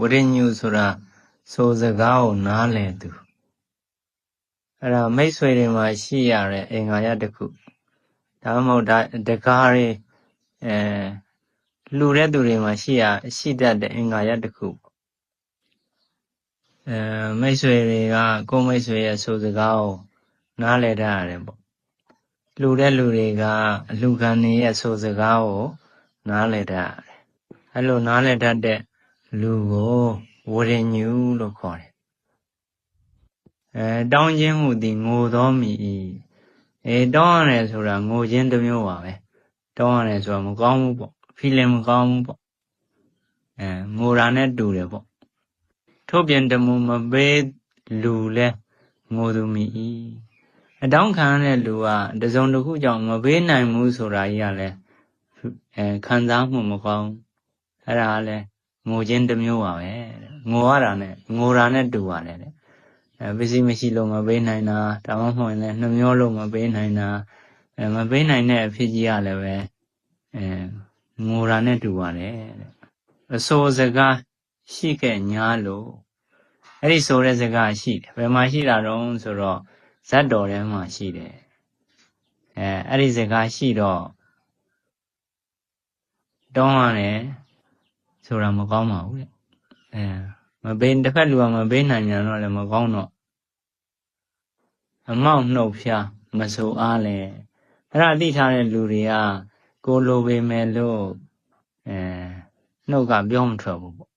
ဝရိညုဆိုတာဆိုစကားကိုနားလည်သူအဲ့ဒါမိတ်ဆွေတွေမှာရှိရတဲ့အင်္ဂါရတစ်ခုဒါမှမဟုတ်ဒါတကားတွေအဲလူတဲ့သူတွေမှာရှိရရှိတတ်တဲ့အင်္ဂါရတစ်ခုပေါ့အဲမိတ်ဆွေတွေကကိုယ်မိတ်ဆွေရဲ့ဆိုစကားကိုနားလည်တတ်ရတယ်ပေါ့လူတဲ့လူတွေကအလူခံနေရဲ့ဆိုစကားကိုနားလည်တတ်ရတယ်အဲ့လိုနားလည်တတ်တဲ့ လူကိုဝရိညုလို့ခေါ်တယ်အဲတောင်းခြင်းမှုသည်ငိုသောမိ၏အဲတောင်းရတယ်ဆိုတာငိုခြင်းတစ်မျိုးပါပဲတောင်းရတယ်ဆိုတာမကောင်းဘူးပေါ့ feeling မကောင်းဘူးပေါ့အဲငိုတာနဲ့တူတယ်ပေါ့ထို့ပြင်တမူမပေးလူလဲငိုသူမိ၏အတောင်းခံရတဲ့လူကတစုံတစ်ခုကြောင့်မပေးနိုင်ဘူးဆိုတာကြီးကလည်းအဲခံစားမှုမကောင်းအဲ့ဒါကလည်း ငိုခြင်းတစ်မျိုးပါပဲတဲ့ငိုရတာနဲ့ငိုတာနဲ့တူပါတယ်တဲ့အဲပစ္စည်းမရှိလို့မပေးနိုင်တာဒါမှမဟုတ်ရင်လည်းနှမျောလို့မပေးနိုင်တာအဲမပေးနိုင်တဲ့အဖြစ်ကြီးကလည်းပဲအဲငိုတာနဲ့တူပါတယ်တဲ့အဆိုစကားရှိခဲ့ညာလို့အဲ့ဒီဆိုတဲ့စကားရှိတယ်ဘယ်မှာရှိတာတော့ဆိုတော့ဇတ်တော်ထဲမှာရှိတယ်အဲအဲ့ဒီစကားရှိတော့တောင်းရတယ် ဆိုတာမကောင်းပါဘူးတဲ့အဲမပေးတစ်ဖက်လူကမပေးနိုင်ကြတော့လည်းမကောင်းတော့အမောက်နှုတ်ဖျားမဆိုအားလဲအဲ့ဒါသိထားတဲ့လူတွေကကိုလိုပေမဲ့လို့အဲနှုတ်ကပြောမထွက်ဘူးပေါ့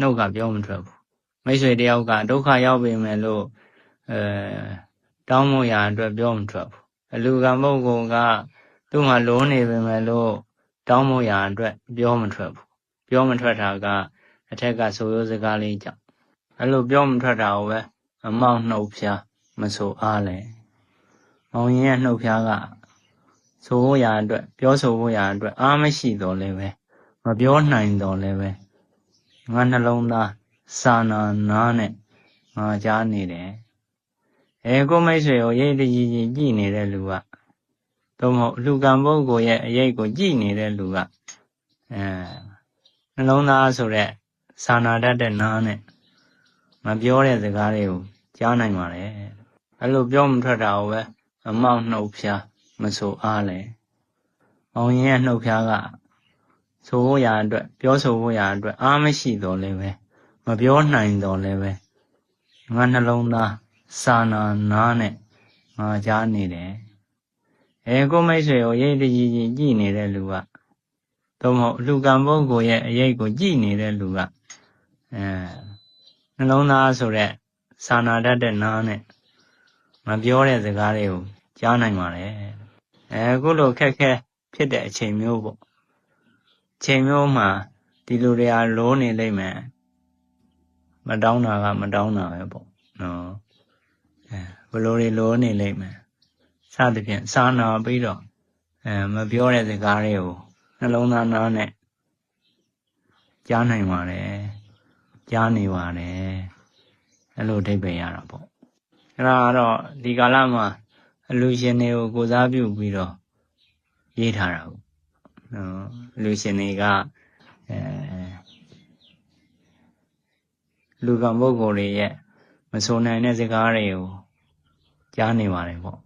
နှုတ်ကပြောမထွက်ဘူးမိတ်ဆွေတယောက်ကဒုက္ခရောက်ပေမဲ့လို့အဲတောင်းမို့ရာအတွက်ပြောမထွက်ဘူးအလူကပုဂ္ဂိုလ်ကသူ့မှာလိုနေပေမဲ့လို့တောင်းမို့ရာအတွက်ပြောမထွက်ဘူး ပြောမထွက်တာကအထက်ကဆိုရိုးစကားလေးကြောင့်အဲ့လိုပြောမထွက်တာကိုပဲအမောက်နှုတ်ဖျားမဆိုအားလဲ။မောင်ရင်ရဲ့နှုတ်ဖျားကဆိုဖို့ရာအတွက်ပြောဆိုဖို့ရာအတွက်အားမရှိတော့လည်းပဲမပြောနိုင်တော့လည်းပဲငါနှလုံးသားစာနာနာနဲ့ငါကြားနေတယ်။အဲကိုမိတ်ဆွေကိုရိတ်တကြီးကြီးကြည်နေတဲ့လူကသို့မဟုတ်လူကံပုဂ္ဂိုလ်ရဲ့အရေးကိုကြည်နေတဲ့လူကအဲ နှလုံးသားဆိုတဲ့စာနာတတ်တဲ့နားနဲ့မပြောတဲ့စကားတွေကိုကြားနိုင်ပါလေအဲ့လိုပြောမထွက်တာကိုပဲအမောက်နှုတ်ဖျားမဆိုအားလေအောင်ရင်ရဲ့နှုတ်ဖျားကဆိုဖို့ရာအတွက်ပြောဆိုဖို့ရာအတွက်အားမရှိတော့လည်းပဲမပြောနိုင်တော့လည်းပဲငါနှလုံးသားစာနာနားနဲ့ငါကြားနေတယ်အဲကိုမိတ်ဆွေကိုရိတ်တကြီးကြီးကြည်နေတဲ့လူက သို့မဟုတ်လူကံပုဂ္ဂိုလ်ရဲ့အရေးကိုကြည်နေတဲ့လူကအဲနှလုံးသားဆိုတဲ့စာနာတတ်တဲ့နားနဲ့မပြောတဲ့စကားတွေကိုကြားနိုင်ပါလေအဲခုလိုခက်ခဲဖြစ်တဲ့အချိန်မျိုးပေါ့ချိန်မျိုးမှာဒီလူတွေကလိုးနေလိမ့်မယ်မတောင်းတာကမတောင်းတာပဲပေါ့နော်အဲဘလိုတွေလိုးနေလိမ့်မယ်စသဖြင့်စာနာပြီးတော့အဲမပြောတဲ့စကားတွေကို နှလုံးသားနားနဲ့ကြားနိုင်ပါတယ်ကြားနေပါတယ်အဲ့လိုအဓိပ္ပာယ်ရတာပေါ့အဲ့ဒါကတော့ဒီကာလမှာအလူရှင်တွေကိုကိုစားပြုပြီးတော့ရေးထားတာဟုတ်နော်အလူရှင်တွေကအဲလူကံပုဂ္ဂိုလ်တွေရဲ့မဆိုနိုင်တဲ့စကားတွေကိုကြားနေပါတယ်ပေါ့